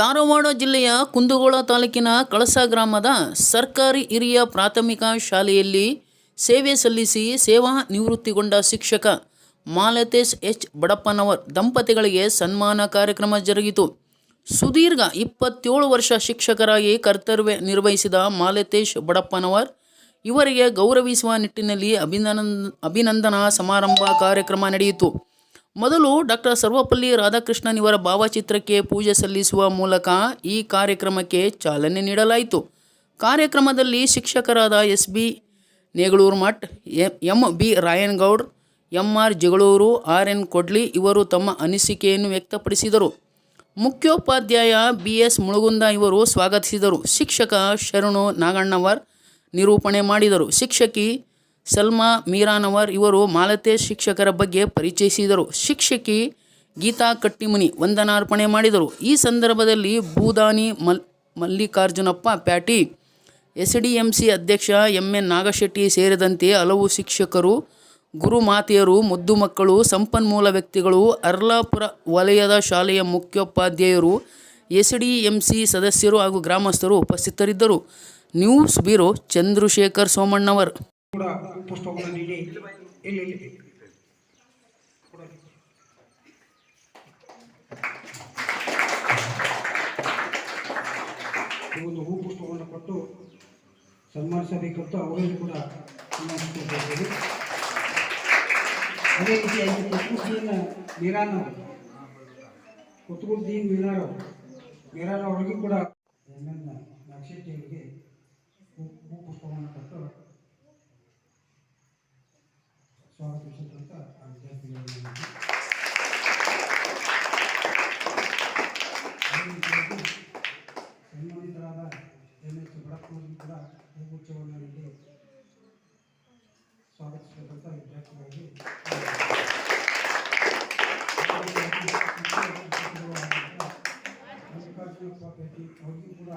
ಧಾರವಾಡ ಜಿಲ್ಲೆಯ ಕುಂದಗೋಳ ತಾಲೂಕಿನ ಕಳಸ ಗ್ರಾಮದ ಸರ್ಕಾರಿ ಹಿರಿಯ ಪ್ರಾಥಮಿಕ ಶಾಲೆಯಲ್ಲಿ ಸೇವೆ ಸಲ್ಲಿಸಿ ಸೇವಾ ನಿವೃತ್ತಿಗೊಂಡ ಶಿಕ್ಷಕ ಮಾಲತೇಶ್ ಎಚ್ ಬಡಪ್ಪನವರ್ ದಂಪತಿಗಳಿಗೆ ಸನ್ಮಾನ ಕಾರ್ಯಕ್ರಮ ಜರುಗಿತು. ಸುದೀರ್ಘ ಇಪ್ಪತ್ತೇಳು ವರ್ಷ ಶಿಕ್ಷಕರಾಗಿ ಕರ್ತವ್ಯ ನಿರ್ವಹಿಸಿದ ಮಾಲತೇಶ್ ಬಡಪ್ಪನವರ್ ಇವರಿಗೆ ಗೌರವಿಸುವ ನಿಟ್ಟಿನಲ್ಲಿ ಅಭಿನಂದನ ಅಭಿನಂದನಾ ಸಮಾರಂಭ ಕಾರ್ಯಕ್ರಮ ನಡೆಯಿತು. ಮೊದಲು ಡಾಕ್ಟರ್ ಸರ್ವಪಲ್ಲಿ ರಾಧಾಕೃಷ್ಣನ್ ಇವರ ಭಾವಚಿತ್ರಕ್ಕೆ ಪೂಜೆ ಸಲ್ಲಿಸುವ ಮೂಲಕ ಈ ಕಾರ್ಯಕ್ರಮಕ್ಕೆ ಚಾಲನೆ ನೀಡಲಾಯಿತು. ಕಾರ್ಯಕ್ರಮದಲ್ಲಿ ಶಿಕ್ಷಕರಾದ S B Negaluru Math, M B Rayangowd, M R Jagaluru, R N Kodli ಇವರು ತಮ್ಮ ಅನಿಸಿಕೆಯನ್ನು ವ್ಯಕ್ತಪಡಿಸಿದರು. ಮುಖ್ಯೋಪಾಧ್ಯಾಯ ಬಿ ಎಸ್ ಮುಳುಗುಂದ ಇವರು ಸ್ವಾಗತಿಸಿದರು. ಶಿಕ್ಷಕ ಶರಣು ನಾಗಣ್ಣವರ್ ನಿರೂಪಣೆ ಮಾಡಿದರು. ಶಿಕ್ಷಕಿ ಸಲ್ಮಾ ಮೀರಾನವರ್ ಇವರು ಮಾಲತೆ ಶಿಕ್ಷಕರ ಬಗ್ಗೆ ಪರಿಚಯಿಸಿದರು. ಶಿಕ್ಷಕಿ ಗೀತಾ ಕಟ್ಟಿಮುನಿ ವಂದನಾರ್ಪಣೆ ಮಾಡಿದರು. ಈ ಸಂದರ್ಭದಲ್ಲಿ ಭೂದಾನಿ ಮಲ್, Mallikarjunappa Pyati S D M C ಅಧ್ಯಕ್ಷ ಎಂ ಎನ್ ನಾಗಶೆಟ್ಟಿ ಸೇರಿದಂತೆ ಹಲವು ಶಿಕ್ಷಕರು, ಗುರುಮಾತೆಯರು, ಮುದ್ದು ಮಕ್ಕಳು, ಸಂಪನ್ಮೂಲ ವ್ಯಕ್ತಿಗಳು, ಅರ್ಲಾಪುರ ವಲಯದ ಶಾಲೆಯ ಮುಖ್ಯೋಪಾಧ್ಯಾಯರು ಎಸ್ ಡಿ ಎಂ ಸಿ ಸದಸ್ಯರು ಹಾಗೂ ಗ್ರಾಮಸ್ಥರು ಉಪಸ್ಥಿತರಿದ್ದರು. News bureau Chandrashekhar Somannavar. ಕೂಡ ಪುಸ್ತಕವನ್ನು ನೀಡಿ ಇಲ್ಲಿ. ಇಲ್ಲಿ ಒಂದು ಹೂ ಪುಷ್ಪವನ್ನು ಕೊಟ್ಟು ಸನ್ಮಾನಿಸಬೇಕಂತ ಅವರಿಗೂ ಕೂಡ ಸನ್ಮಾನಿಸಿಕೊಂಡಿದ್ದೇವೆ ಅದೇ ರೀತಿಯಾಗಿ ಕುತುಬುದ್ದೀನ್ ಮೀರಾನ್ ಅವರು, ಕುತುಬುದ್ದೀನ್ ಮೀರಾನ್ ಅವರು, ಮೀರಾನ್ ಅವರಿಗೂ ಕೂಡ ಎಂ ಎನ್ చాలా చేసిన తర్వాత ఆ విద్యార్థి ఎనిమిది తర్వాత ఏమైతే బ్రహ్మకి కూడా కూర్చోవాలంటే స్వాగతించిన తర్వాత విద్యార్థి గారికి అవకాశం పెట్టి అవన్నీ కూడా